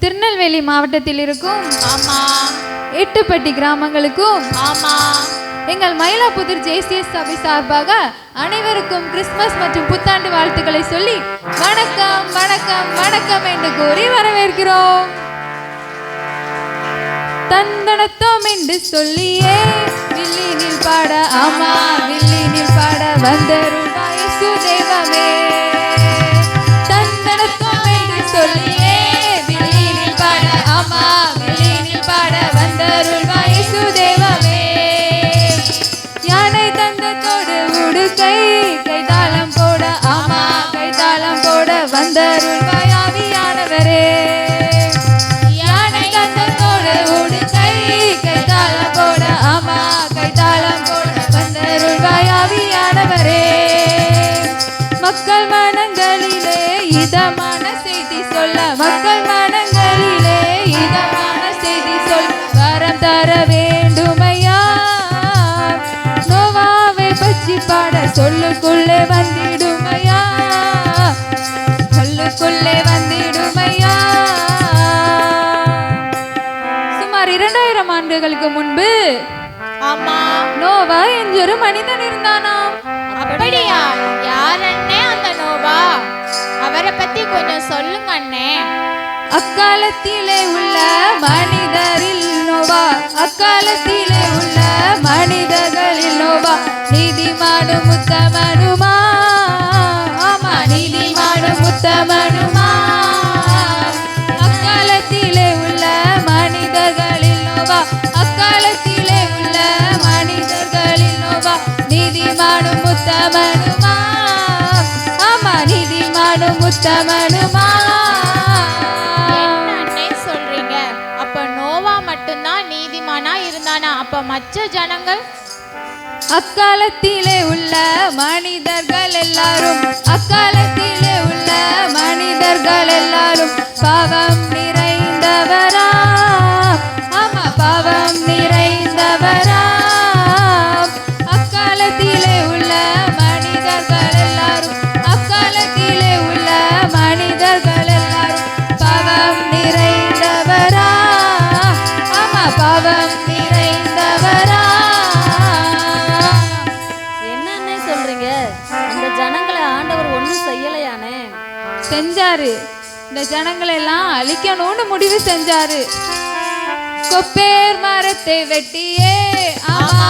திருநெல்வேலி மாவட்டத்தில் இருக்கும் ஆமா. எட்டுப்பட்டி கிராமங்களுக்கும் ஆமா. எங்கள் மயிலாப்புதூர் ஜேசிஎஸ் சபை சார்பாக அனைவருக்கும் கிறிஸ்மஸ் மற்றும் புத்தாண்டு வாழ்த்துக்களை சொல்லி வணக்கம் வணக்கம் வணக்கம் என்று கூறி வரவேற்கிறோம். தந்தனத்தோம் என்று சொல்லியே வில்லினில் பாட ஆமா வில்லினில் பாட வந்தருள்வாய் சொல்லுக்குள்ளே வந்திடுமையா? சொல்லுக்குள்ளே வந்திடுமையா? சுமார் இரண்டாயிரம் ஆண்டுகளுக்கு முன்பு ஆமா. நோவா என்றொரு மனிதன் இருந்தானாம். அப்படியா? யார் அண்ணே அந்த நோவா? அவரை பத்தி கொஞ்சம் சொல்லுங்க அண்ணே. அக்காலத்திலே உள்ள மனிதரில் நோவா. அக்காலத்திலே உள்ள மனிதர்களில் நோவா. நீதிமானு முத்தமனுமா? ஆமா நீதிமானு முத்தமனுமா? அக்காலத்திலே உள்ள மனிதர்களில் நோவா. அக்காலத்திலே உள்ள மனிதர்களில் நோவா. நீதிமானு முத்தமனுமா? ஆமா நீதிமானு முத்தமனுமா? என்ன மட்டும்தான் நீதிமானா இருந்தானா? அப்ப மற்ற ஜனங்கள்? அக்காலத்திலே உள்ள மனிதர்கள் எல்லாரும் அக்காலத்திலே உள்ள மனிதர்கள் எல்லாரும் பாவம் நிற செஞ்சாரு. இந்த ஜனங்களை எல்லாம் அழிக்கணும்னு முடிவு செஞ்சாரு. கொப்பேர் மரத்தை வெட்டியே. ஆமா.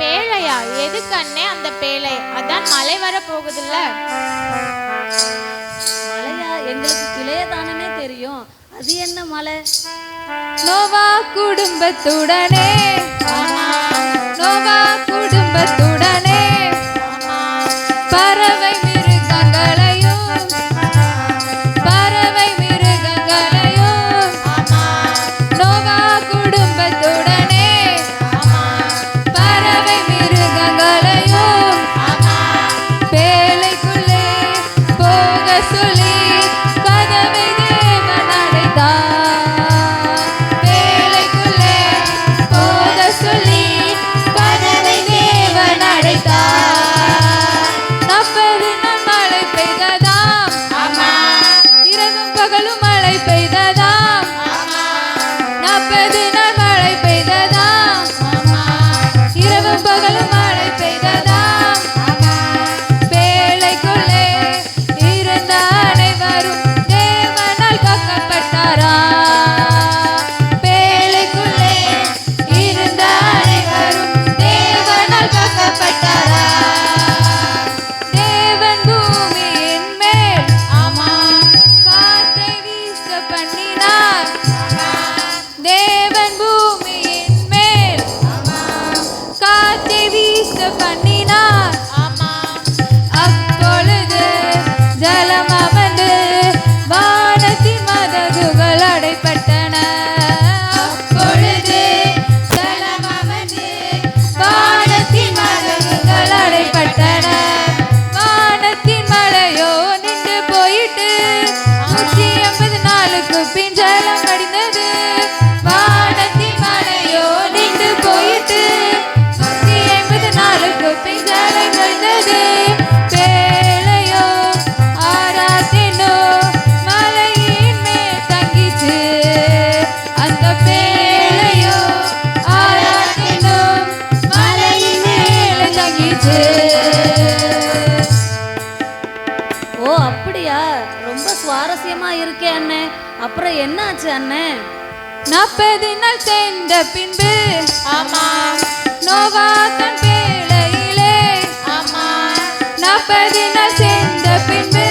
பேழையா? எதுக்கு அண்ணே அந்த பேழை? அதான் மழை வர போகுதுல்ல மலையா எங்களுக்கு கிளைய தானே தெரியும். அது என்ன மலை நோவா குடும்பத்துடனே. நோவா அப்புறம் என்ன ஆச்சு அண்ணன் நாற்பது நாள் சேர்ந்த பின்பு ஆமா. நோவா தன் வேளையிலே ஆமா. நாற்பது நாள் சேர்ந்த பின்பு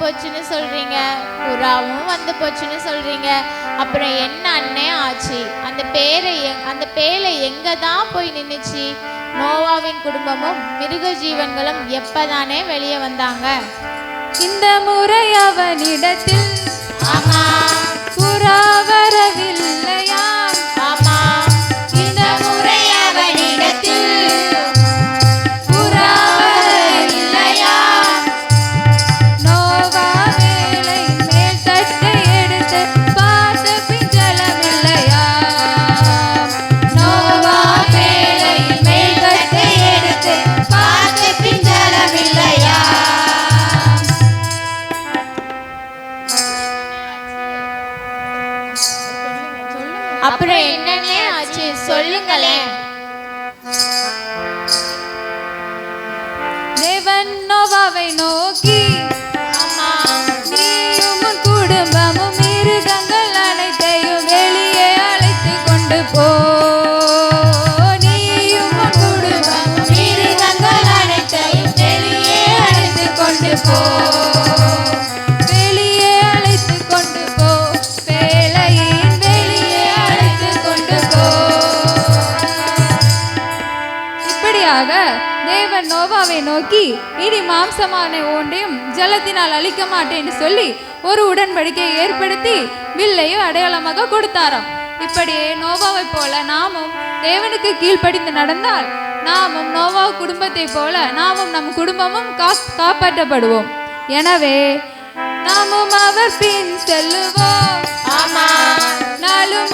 போச்சுன்னு சொல்கிறீங்க புறாவும் வந்து போச்சுன்னு சொல்கிறீங்க அப்புறம் என்ன அண்ணே ஆச்சு? அந்த பேரை அந்த பேலை எங்கே தான் போய் நின்றுச்சு நோவாவின் குடும்பமும் மிருக ஜீவன்களும் எப்பதானே வெளியே வந்தாங்க? இந்த முறை அவனிடத்தில் புறாவை மாறாக தேவன் நோவாவை நோக்கி இனி மாம்சமான ஒன்றையும் ஜலத்தினால் அழிக்க மாட்டேன்னு சொல்லி ஒரு உடன்படிக்கையை ஏற்படுத்தி வில்லையும் அடையாளமாக கொடுத்தாராம். இப்படியே நோவாவை போல நாமும் தேவனுக்கு கீழ்ப்படிந்து நடந்தால் நாமும் நோவா குடும்பத்தை போல நாமும் நம் குடும்பமும் காப்பாற்றப்படுவோம். எனவே நாமும் அவர் பின் செல்லுவோம். நாளும்